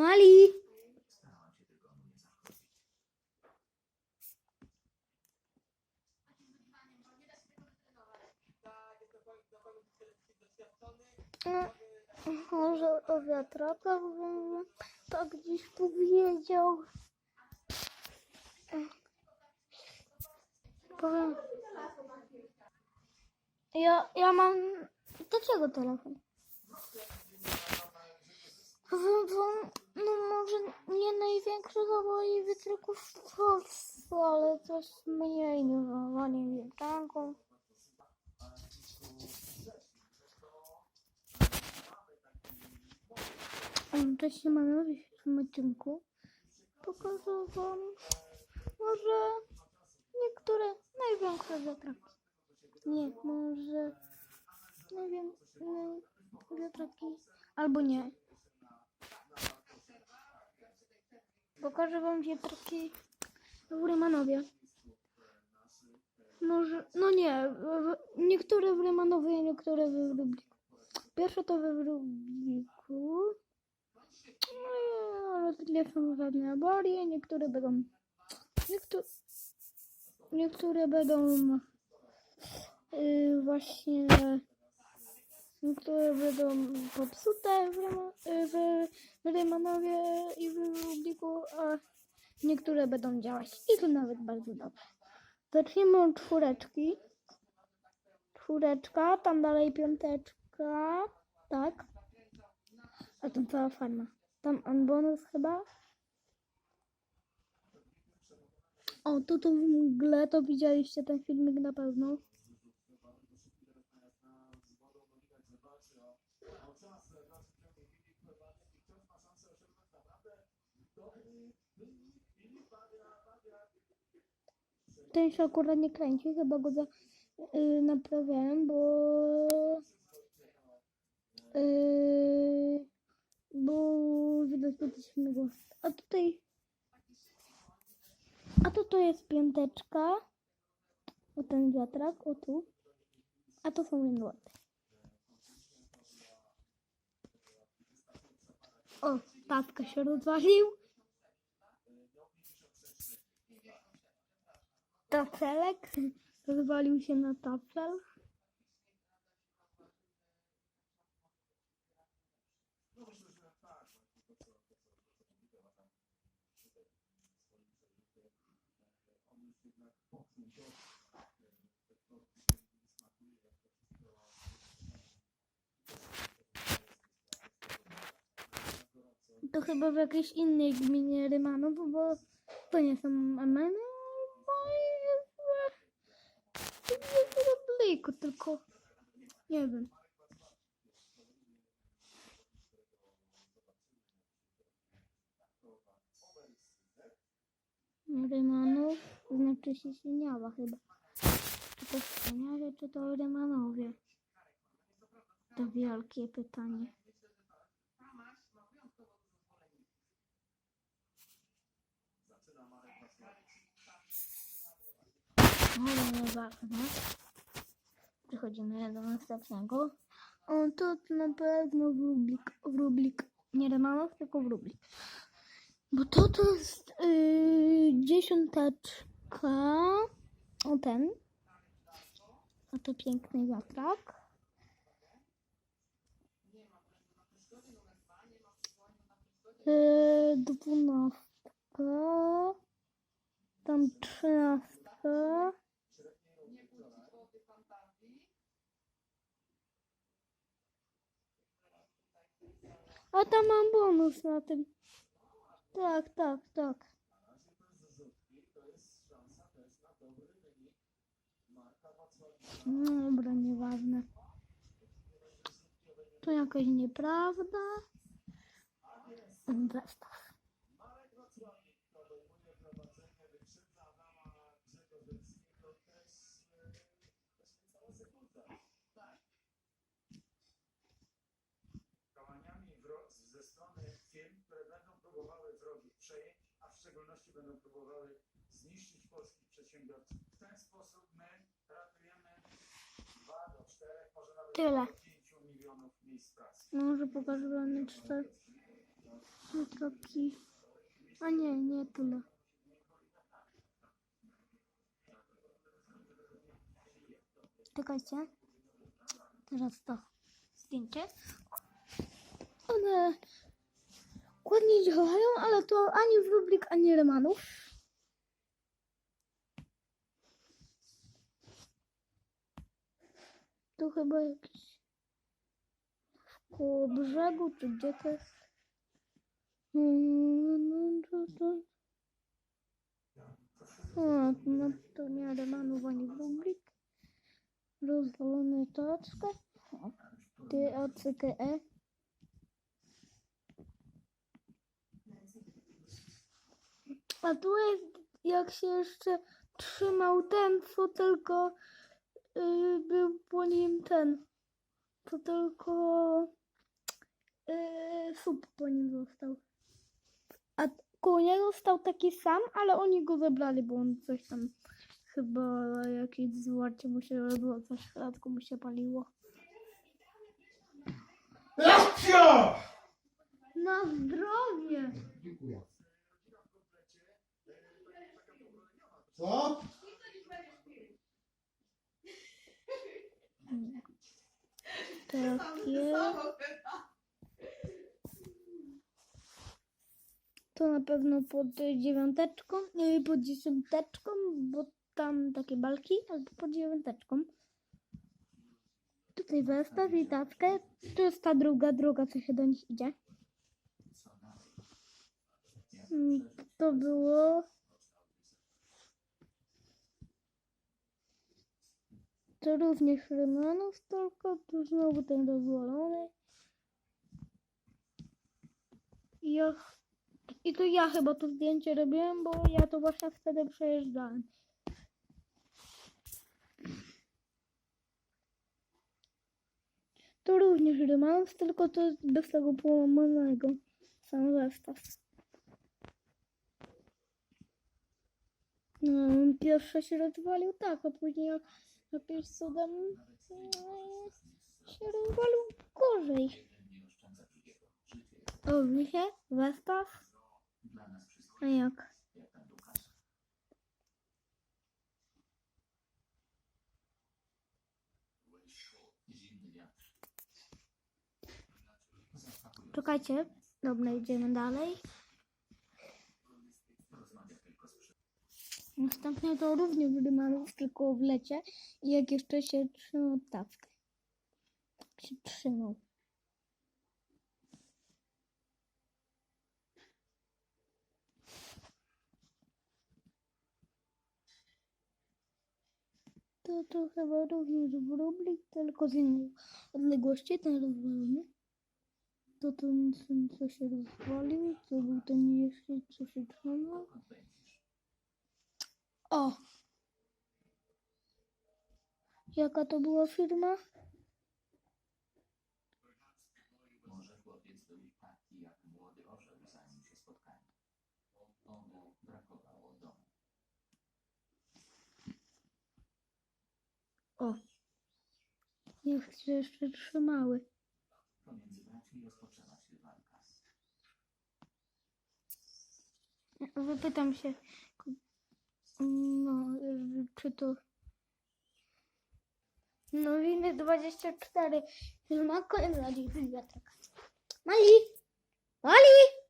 Mali! No, Może o wiatrakach tak gdzieś powiedział. Powiem. Ja, ja mam. Dlaczego telefon? No może nie największego moich wiatraków w Polsce, ale coś mniej niż wiatraków. Cześć, siemano, w tym odcinku pokażę wam może niektóre największe wiatraki. Nie, może największe wiatraki, albo nie. Pokażę wam wiatraki w Rymanowie. Może, no nie, w- niektóre w Rymanowie, niektóre w Lubliku. Pierwsze to we Lubliku. No ale nie są żadne awarie, niektóre będą... Niektóre, niektóre będą yy, właśnie... Niektóre będą popsute w, yy, w, Rymanowie i w Lubliku, a niektóre będą działać i to nawet bardzo dobrze. Zacznijmy od czwóreczki. Czwóreczka, tam dalej piąteczka. Tak. A tam cała farma. Tam on bonus chyba. O, tu tu w mgle to widzieliście ten filmik na pewno. Ten się akurat nie kręci, chyba go za, yy, naprawiałem, bo yy, bo widać tutaj śmigło. A tutaj a to to jest piąteczka. O ten wiatrak, o tu. A to są jędłoty. O, tawka się rozwalił. Tafelek rozwalił się na tafel. To chyba w jakiejś innej gminie Rymanów, bo to nie są Ameny, bo w- jest w Lubliku, tylko nie wiem. Rymanów znaczy się Sieniawa chyba. Czy to Sieniawie, czy to Rymanowie? To wielkie pytanie. Ale nieważne. Przechodzimy do następnego. O, to na pewno wróblik. Wróblik. Nie Rymanów, tylko wróblik. Bo to to jest yy, dziesiąteczka. O ten. A to piękny wiatrak. Yy, dwunastka. Tam trzynastka. A tam mam bonus na tym. Tak, tak, tak. No Dobra, nieważne. To jakaś nieprawda. Zestaw. działaniami wro- ze strony firm, które będą próbowały wrogi przejęć, a w szczególności będą próbowały zniszczyć polskich przedsiębiorców. W ten sposób my ratujemy 2 do 4, może nawet Tyle. do 5 milionów miejsc pracy. Może pokażę wam. No taki... A nie, nie tyle. Czekajcie. Teraz to zdjęcie. One ładnie działają, ale to ani wróblik, ani remanów. Tu chyba jakiś koło brzegu, czy gdzie to jest? Mm, no to... O, no to nie remanów, ani wróblik. Rozwalony toczkę. Ty, ocykę, e. A tu jest, jak się jeszcze trzymał ten, co tylko yy, był po nim ten, co tylko yy, słup po nim został. A koło niego stał taki sam, ale oni go zebrali, bo on coś tam chyba jakieś zwarcie mu się robiło, coś w środku mu się paliło. Akcja! Na zdrowie! Dziękuję. Co? Takie. To na pewno pod dziewiąteczką, nie, pod dziesiąteczką, bo tam takie balki, albo pod dziewiąteczką. Tutaj zestaw i tackę. To jest ta druga droga, co się do nich idzie. Mm, To było... To również Rymanów, tylko tu znowu ten rozwalony. I Ja, I to ja chyba to zdjęcie robiłem, bo ja to właśnie wtedy przejeżdżałem. To również Rymanów, tylko to bez tego połamanego. Sam zestaw. No, pierwszy się rozwalił tak, a później jak jakimś cudem no, się rozwalił gorzej. O, wiecie? Zestaw? A jak? Czekajcie. Dobra, idziemy dalej. Następnie to również wydymanów tylko w lecie. I jak jeszcze się trzymał tawkę. Tak się trzymał. To to chyba również wróblik, tylko z innej odległości, ten rozwalony. To ten, ten co się rozwalił, to był ten jeszcze, co się trzymał. O! Jaka to była firma? Może chłopiec był taki jak młody orzeł, zanim się spotkali. Obu brakowało domu. O! Jak się jeszcze trzymały. Pomiędzy braćmi rozpoczęła się walka. Wypytam się, no, czy to... No, winy 24. Firma koniec radził biblioteka. Mali! Mali!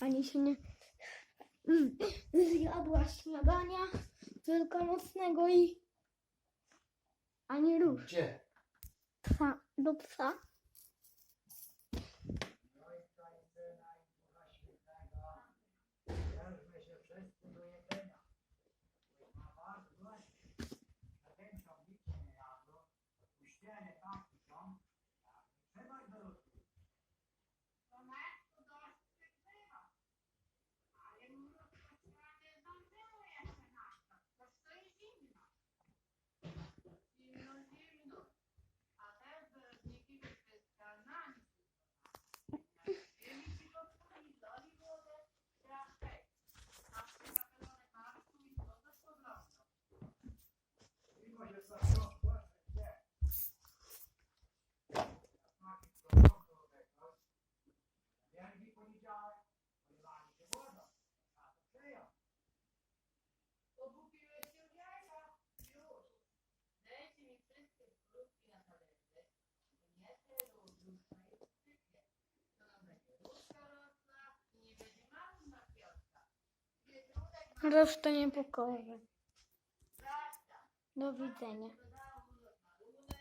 Ani się nie mm, zjadła śniadania wielkanocnego i ani rusz. Gdzie? Psa, do psa. Resztę nie pokorzę. Do widzenia.